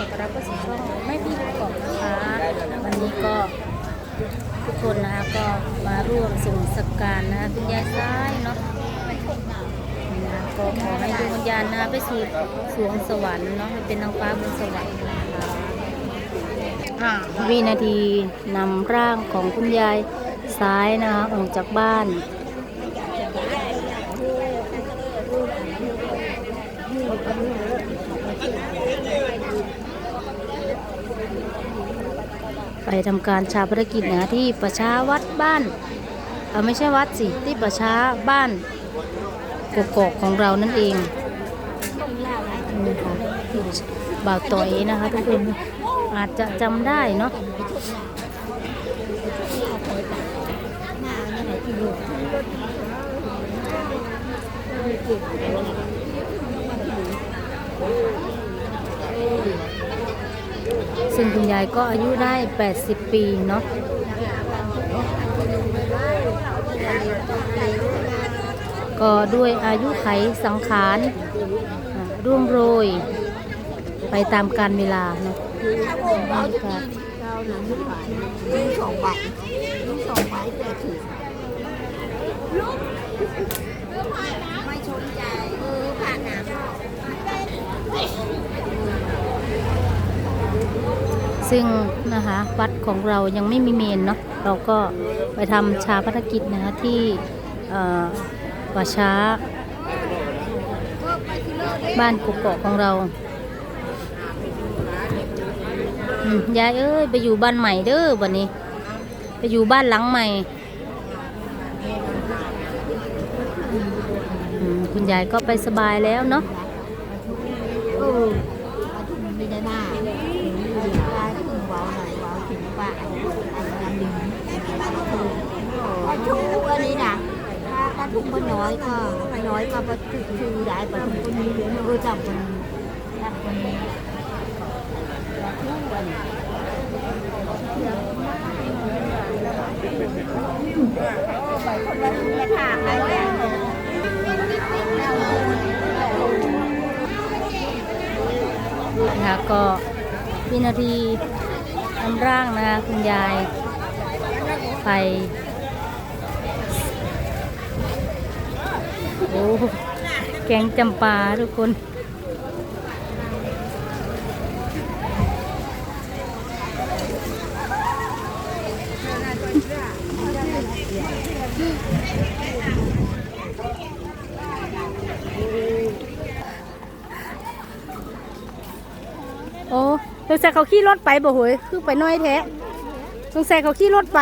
ขอต้อนรับเข้าสู่ช่องไม่พี่ลูกกอกนะคะวันนี้ก็ทุกคนนะคะก็มาร่วมส่งสักการนะคะคุณยายซ้ายเนาะนะก็ขอให้ดวงวิญญาณนะคะไปสู่สวงสวรรค์เนาะให้เป็นนางฟ้าบนสวรรค์นะคะวินาทีนำร่างของคุณยายซ้ายนะคะออกจากบ้าน ทำการชาปนกิจนะที่ประชาวัดบ้านเออไม่ใช่วัดสิที่ประชาบ้านกกอกของเรานั่นเองนี่ค่ะบ่าวต่อยนะคะทุกคนอาจจะจำได้เนาะ ซึ่งคุณยายก็อายุได้ 80 ปีเนาะก็ด้วยอายุไขสังขารร่วงโรย ไปตามการเวลาเนาะนี่สองใบสองใบแต่ถือไม่ชนใจเออผ่านน้ำ ซึ่งนะคะวัดของเรายังไม่มีเมนเนาะเราก็ไปทำชาพนกิจนะคะที่เอ่อป่าช้า บ้านกุกเกาะของเราอยายเอ้ยไปอยู่บ้านใหม่เด้อวันนี้ ไปอยู่บ้านหลังใหม่ คุณยายก็ไปสบายแล้วเนาะ อันนั้นดีอาทุนอันนี้นะถ้าถ้าทุกคนน้อยก็น้อยก็ประจุคือได้ประทุกคนนี้เออจับคนจับคนนี้ทุกวันไปคนละทุกทางแล้วเนี่ยนะคะก็วินาที นำร่างนะคะคุณยายไปโอ้แกงจำปาทุกคน โอ้ สงสัยเขาขี่รถไปบ่หวยคือไปน้อยแท้สงสัยเขาขี่รถไป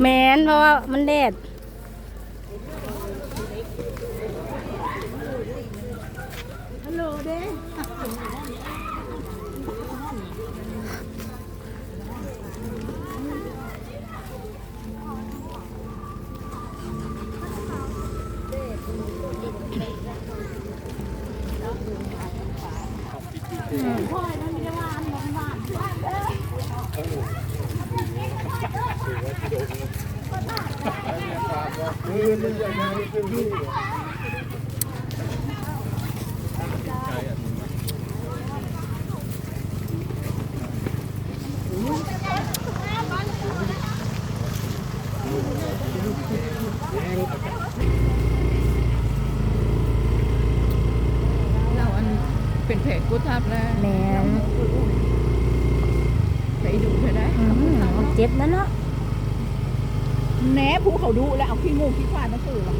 แมนเพราะว่ามันแดดเราอันเป็นเพจกูทับแล้วแมนไปดูไปได้อืมมันเจ็บนะเนาะ แหนภูเขาดูแล้วเอาขี้งูขี้ควายมาสื่อหรอ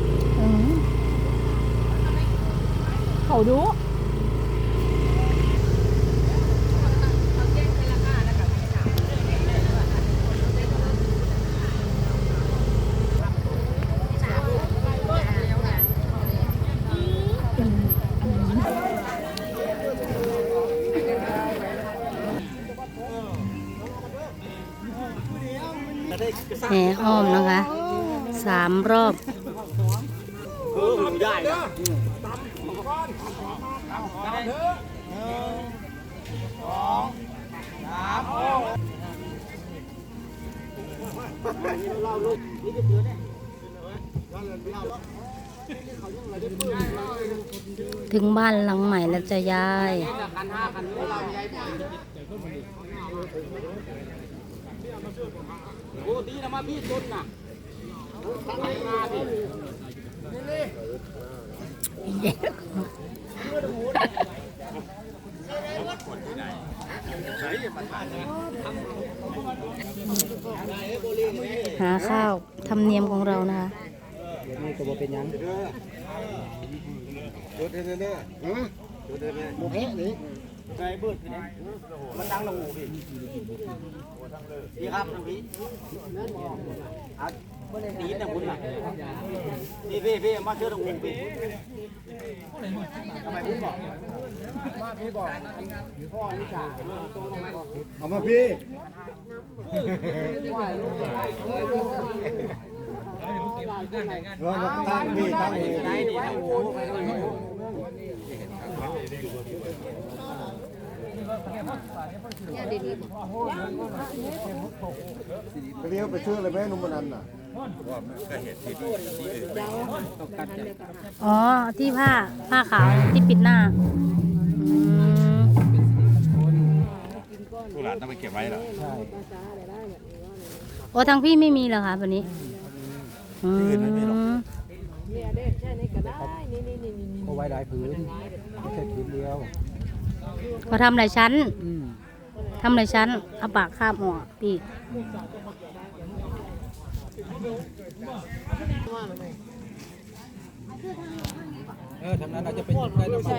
เขาดู อ้อมนะคะสามรอบถึงบ้านหลังใหม่แล้วจะย้าย โอ้ดีนะมาพี่ต้นน่ะไปมาพี่หาข้าวทำเนียมของเรานะคะนี่ก็บ่เป็นยังจุดเด้อเด้อฮะจุดเด้อเด้อบ่แพ้นี่ ไงเบิดพี่เนี่ยมันดังลงหูพี่พี่ครับพี่อะตีนนะคุณน่ะพี่พี่พี่มาเชื่อตรงหูพี่ทำไมพี่บอกมาพี่บอกพ่อนี่จ่าเอามาพี่ ตั้งมีตั้งหูได้ดีตั้งหูไปด้วยเรียกไปชื่ออะไรแม่นุ่มนันน่ะอ๋อที่ผ้าผ้าขาวที่ปิดหน้าอืมลูกหลานต้องไปเก็บไว้เหรอโอ้ทางพี่ไม่มีเหรอคะวันนี้ อืมเอาไว้หลายผืนไม่ใช่ผืนเดียวเขาทำหลายชั้นทำหลายชั้นเอาปากคาบหัวพี่เออทางนั้นอาจจะเป็นได้ต้องใช้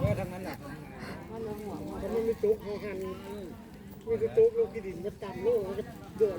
เออทางนั้นน่ะมันไม่มีตุ๊กเขาหันนี่คือตุ๊กลูกที่ดินมันต่ำลูกมันก็โดน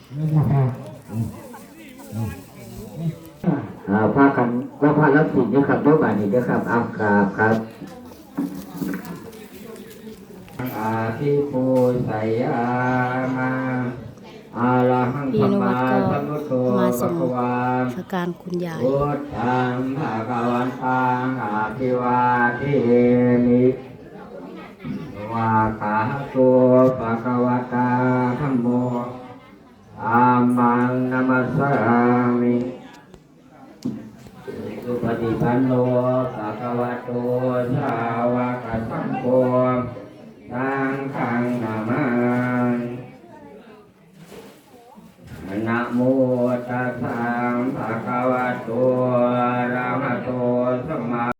พากันว่าพารับสินนะครับเด้วยบาทนี้นะครับเอาครับครับอาทิปูไสยามาอาลังพี่สัมนวัมาดก็สัมพุทโธมาภะส่งคะวาสการคุณยายพุทธังภะคะวันตังอาภิวาเทมิวาคาโตภะคะวะตาธัมโม อามังนมัสสามิสุปฏิปันโนสัคะวะโตสาวกสังโฆ